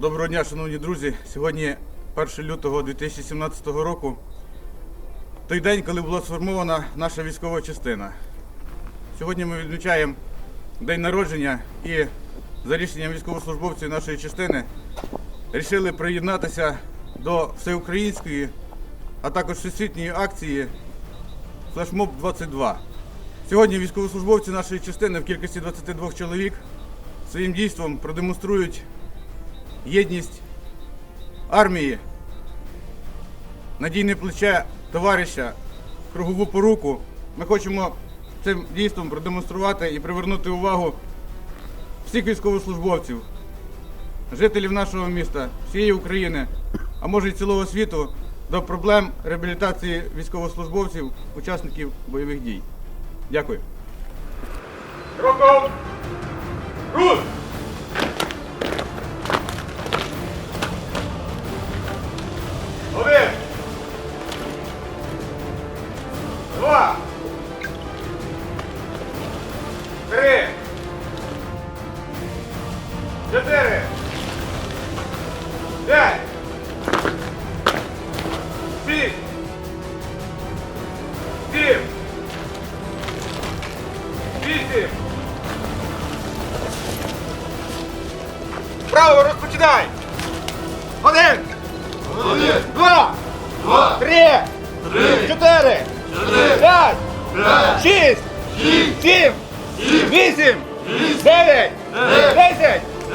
Доброго дня, шановні друзі. Сьогодні 1 лютого 2017 року. Той день, коли була сформована наша військова частина. Сьогодні ми відмічаємо день народження і за рішенням військовослужбовців нашої частини вирішили приєднатися до всеукраїнської, а також всесвітньої акції Флешмоб 22. Сьогодні військовослужбовці нашої частини в кількості 22 чоловік своїм дійством продемонструють єдність армії, надійне плече товариша, кругову поруку. Ми хочемо цим дійством продемонструвати і привернути увагу всіх військовослужбовців, жителів нашого міста, всієї України, а може й цілого світу до проблем реабілітації військовослужбовців, учасників бойових дій. Дякую. Кроком! Русь! П'ять. Шість. Сім. Вісім. Право розпочинай. Один. Один, Два. два, Три. три, Чотири. чотири, П'ять. п'ять, Шість. шість, Сім. сім, Вісім. вісім, Дев'ять. дев'ять, Десять.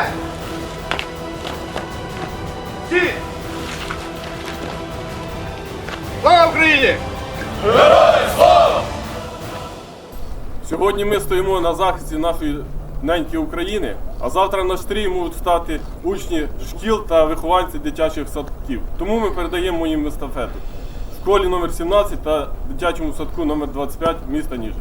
П'ять! Шість! Слава Україні! Сьогодні ми стоїмо на захисті нашої неньки України, а завтра на стрій можуть стати учні шкіл та вихованці дитячих садків. Тому ми передаємо їм естафету школі номер 17 та дитячому садку номер 25 міста Ніжин.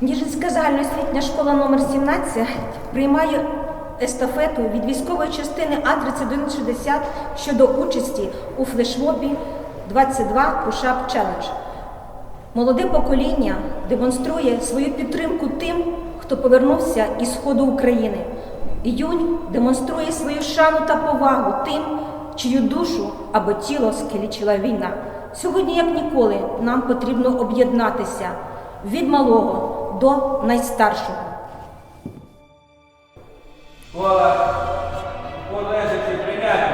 Ніжинська загальноосвітня школа номер 17 приймає естафету від військової частини А3160 щодо участі у флешмобі 22 Push-Up Challenge. Молоде покоління демонструє свою підтримку тим, хто повернувся із сходу України. Іюнь демонструє свою шану та повагу тим, чию душу або тіло скалічила війна. Сьогодні, як ніколи, нам потрібно об'єднатися від малого до найстаршого. Школа полежачи прийняти.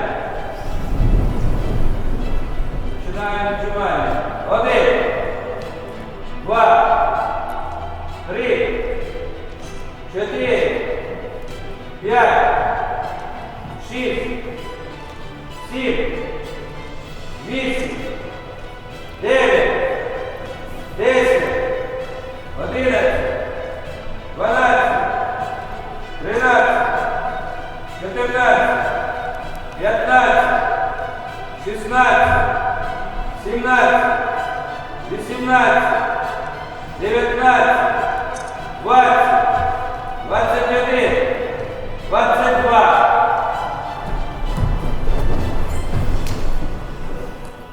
Починаємо відчування. Один, два, три, чотири, п'ять, шість, сім, вісім, 17, 18, 19, 20, 21, 22.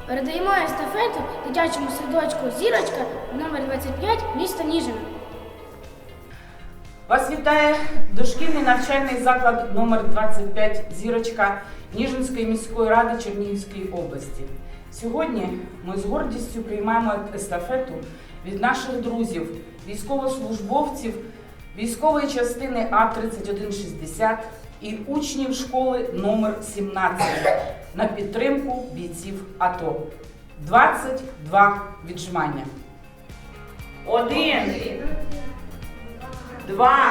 Передаємо естафету дитячому садочку Зірочка номер 25 міста Ніжина. Вас вітає дошкільний навчальний заклад номер 25 Зірочка Ніжинської міської ради Чернігівської області. Сьогодні ми з гордістю приймаємо естафету від наших друзів, військовослужбовців військової частини А3160 і учнів школи номер 17 на підтримку бійців АТО. 22 віджимання. Один два,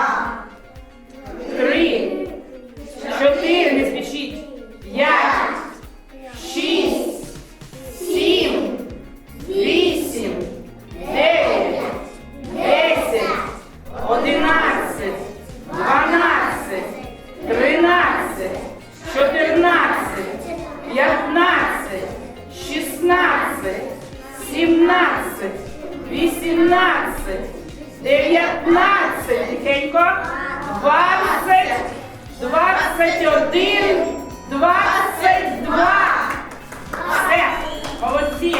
18, 19, тихенько, 20, 21, 22. Все, молодці.